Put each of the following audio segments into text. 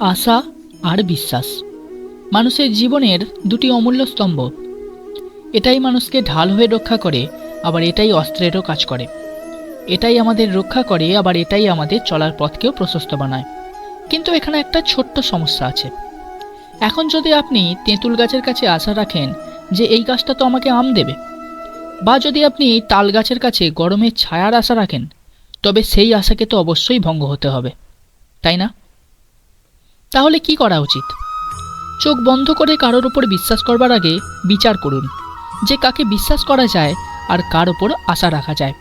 আশা আর বিশ্বাস। মানুষের জীবনের দুটি অমূল্য স্তম্ভ। এটাই মানুষকে ঢাল হয়ে রক্ষা করে, আবার এটাই অস্ত্রেরও কাজ করে। এটাই আমাদের রক্ষা করে, আবার এটাই আমাদের চলার পথকেও প্রশস্ত বানায়। কিন্তু এখানে একটা ছোট্ট সমস্যা আছে। এখন যদি আপনি তেঁতুল গাছের কাছে আশা রাখেন যে এই গাছটা তো আমাকে আম দেবে, বা যদি আপনি তাল গাছের কাছে গরমের ছায়ার আশা রাখেন, তবে সেই আশাকে তো অবশ্যই ভঙ্গ হতে হবে, তাই না? তাহলে কি করা উচিত? চোখ বন্ধ করে কারোর ওপর বিশ্বাস করবার আগে বিচার করুন, যে কাকে বিশ্বাস করা যায় আর কার ওপর আশা রাখা যায়।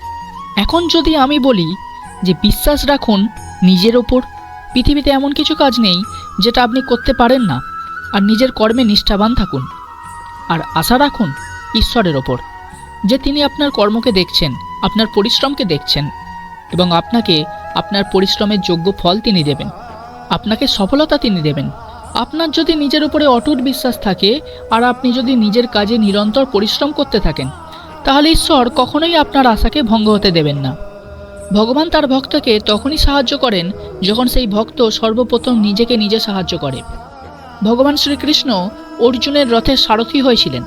এখন যদি আমি বলি যে বিশ্বাস রাখুন নিজের ওপর পৃথিবীতে এমন কিছু কাজ নেই যেটা আপনি করতে পারেন না, আর নিজের কর্মে নিষ্ঠাবান থাকুন। আর আশা রাখুন ঈশ্বরের ওপর, যে তিনি আপনার কর্মকে দেখছেন, আপনার পরিশ্রমকে দেখছেন, এবং আপনাকে আপনার পরিশ্রমের যোগ্য ফল তিনি দেবেন। আপনাকে সফলতা তিনি দেবেন। আপনার যদি নিজের উপরে অটুট বিশ্বাস থাকে, আর আপনি যদি নিজের কাজে নিরন্তর পরিশ্রম করতে থাকেন, তাহলে ঈশ্বর কখনোই আপনার আশাকে ভঙ্গ হতে দেবেন না। ভগবান তার ভক্তকে তখনই সাহায্য করেন, যখন সেই ভক্ত সর্বপ্রথম নিজেকে নিজে সাহায্য করে। ভগবান শ্রীকৃষ্ণ অর্জুনের রথের সারথি হয়েছিলেন,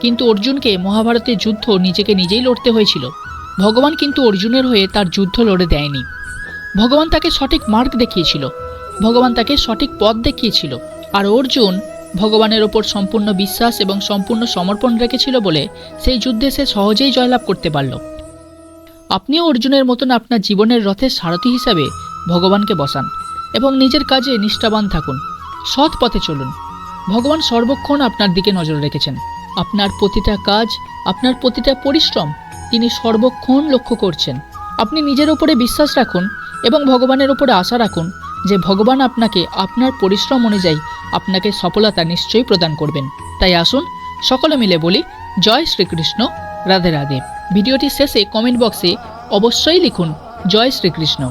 কিন্তু অর্জুনকে মহাভারতের যুদ্ধ নিজেকে নিজেই লড়তে হয়েছিল। ভগবান কিন্তু অর্জুনের হয়ে তার যুদ্ধ লড়ে দেয়নি। ভগবান তাকে সঠিক মার্গ দেখিয়েছিল। ভগবান তাকে সঠিক পথ দেখিয়েছিল, আর অর্জুন ভগবানের ওপর সম্পূর্ণ বিশ্বাস এবং সম্পূর্ণ সমর্পণ রেখেছিল বলে সেই যুদ্ধে সে সহজেই জয়লাভ করতে পারল। আপনিও অর্জুনের মতন আপনার জীবনের রথের সারথি হিসাবে ভগবানকে বসান এবং নিজের কাজে নিষ্ঠাবান থাকুন। সৎ পথে চলুন। ভগবান সর্বক্ষণ আপনার দিকে নজর রেখেছেন। আপনার প্রতিটা কাজ, আপনার প্রতিটা পরিশ্রম তিনি সর্বক্ষণ লক্ষ্য করছেন। আপনি নিজের ওপরে বিশ্বাস রাখুন এবং ভগবানের ওপরে আশা রাখুন যে ভগবান আপনাকে আপনার পরিশ্রম অনুযায়ী আপনাকে সফলতা নিশ্চয়ই প্রদান করবেন। তাই আসুন, সকলে মিলে বলি, জয় শ্রীকৃষ্ণ, রাধে রাধে। ভিডিওটি শেষে কমেন্ট বক্সে অবশ্যই লিখুন, জয় শ্রীকৃষ্ণ।